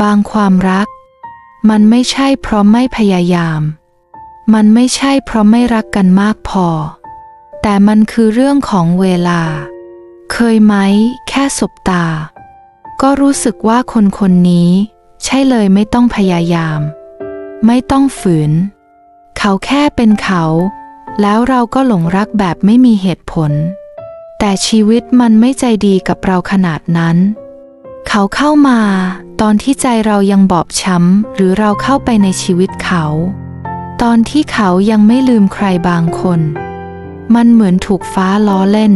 บางความรัก มันไม่ใช่เพราะไม่พยายาม มันไม่ใช่เพราะไม่รักกันมากพอ แต่มันคือเรื่องของเวลา เคยไหม แค่สบตา ก็รู้สึกว่าคนคนนี้ ใช่เลยไม่ต้องพยายาม ไม่ต้องฝืน เขาแค่เป็นเขา แล้วเราก็หลงรักแบบไม่มีเหตุผล แต่ชีวิตมันไม่ใจดีกับเราขนาดนั้น เขาเข้ามา ตอนที่ใจเรายังบอบช้ำหรือเราเข้าไปในชีวิตเขา ตอนที่เขายังไม่ลืมใครบางคน มันเหมือนถูกฟ้าล้อเล่น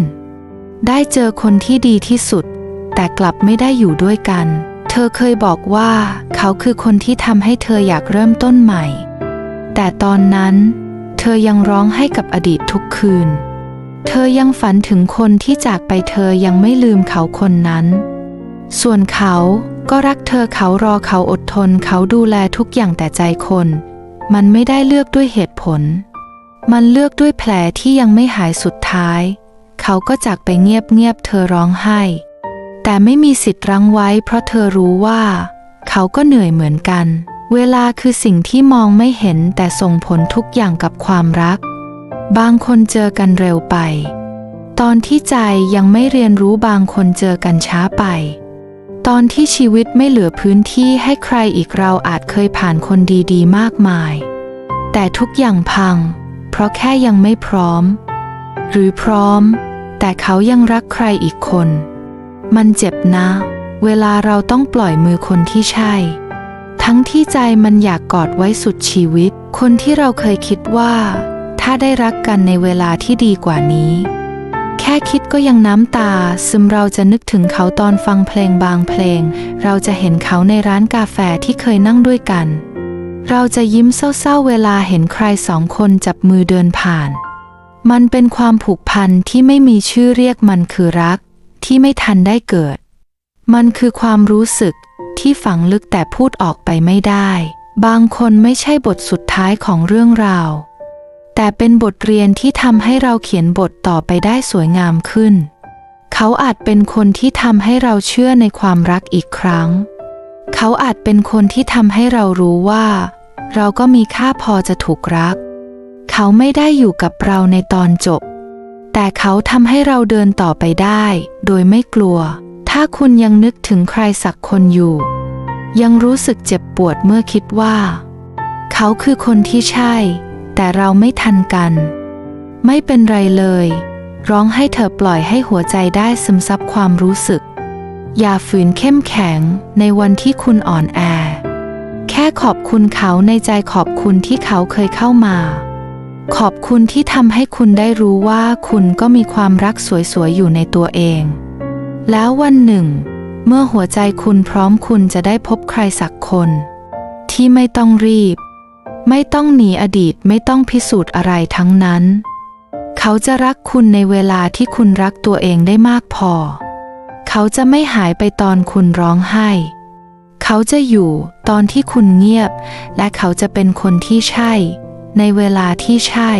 ได้เจอคนที่ดีที่สุด แต่กลับไม่ได้อยู่ด้วยกัน เธอเคยบอกว่าเขาคือคนที่ทำให้เธออยากเริ่มต้นใหม่ แต่ตอนนั้น เธอยังร้องให้กับอดีตทุกคืน เธอยังฝันถึงคนที่จากไปเธอยังไม่ลืมเขาคนนั้น ส่วนเขา ก็รักเธอเขารอเขาอดทนเขาดูแลทุกอย่างแต่ใจคน มันไม่ได้เลือกด้วยเหตุผล มันเลือกด้วยแผลที่ยังไม่หายสุดท้าย เขาก็จากไปเงียบๆเธอร้องไห้ แต่ไม่มีสิทธิ์รั้งไว้ เพราะเธอรู้ว่า เขาก็เหนื่อยเหมือนกัน เวลาคือสิ่งที่มองไม่เห็นแต่ส่งผลทุกอย่างกับความรัก บางคนเจอกันเร็วไป ตอนที่ใจยังไม่เรียนรู้บางคนเจอกันช้าไป ตอนที่ชีวิตไม่เหลือพื้นที่ให้ใครอีกเราอาจเคยผ่านคนดีๆ มากมาย แต่ทุกอย่างพัง เพราะแค่ยังไม่พร้อม หรือพร้อม แต่เขายังรักใครอีกคน มันเจ็บนะ เวลาเราต้องปล่อยมือคนที่ใช่ ทั้งที่ใจมันอยากกอดไว้สุดชีวิต คนที่เราเคยคิดว่า ถ้าได้รักกันในเวลาที่ดีกว่านี้ ค่คิดก็ยังน้ำตา ซึมเราจะนึกถึงเขาตอนฟังเพลงบางเพลง เราจะเห็นเขาในร้านกาแฟที่เคยนั่งด้วยกัน เราจะยิ้มเศร้าๆเวลาเห็นใครสองคนจับมือเดินผ่าน มันเป็นความผูกพันที่ไม่มีชื่อเรียกมันคือรัก ที่ไม่ทันได้เกิด มันคือความรู้สึกที่ฝังลึกแต่พูดออกไปไม่ได้ บางคนไม่ใช่บทสุดท้ายของเรื่องราว แต่เป็นบทเรียนที่ทำให้เราเขียนบทต่อไปได้สวยงามขึ้น เขาอาจเป็นคนที่ทำให้เราเชื่อในความรักอีกครั้ง เขาอาจเป็นคนที่ทำให้เรารู้ว่า เราก็มีค่าพอจะถูกรัก เขาไม่ได้อยู่กับเราในตอนจบ แต่เขาทำให้เราเดินต่อไปได้ โดยไม่กลัว ถ้าคุณยังนึกถึงใครสักคนอยู่ ยังรู้สึกเจ็บปวดเมื่อคิดว่า เขาคือคนที่ใช่ แต่เราไม่ทันกัน ไม่เป็นไรเลย ร้องให้เธอปล่อยให้หัวใจได้ซึมซับความรู้สึก อย่าฝืนเข้มแข็งในวันที่คุณอ่อนแอ แค่ขอบคุณเขาในใจขอบคุณที่เขาเคยเข้ามา ขอบคุณที่ทำให้คุณได้รู้ว่าคุณก็มีความรักสวยๆอยู่ในตัวเอง แล้ววันหนึ่ง เมื่อหัวใจคุณพร้อมคุณจะได้พบใครสักคน ที่ไม่ต้องรีบ ไม่ต้องหนีอดีตไม่ต้องพิสูจน์อะไรทั้งนั้น เขาจะรักคุณในเวลาที่คุณรักตัวเองได้มากพอ เขาจะไม่หายไปตอนคุณร้องไห้ เขาจะอยู่ตอนที่คุณเงียบ และเขาจะเป็นคนที่ใช่ ในเวลาที่ใช่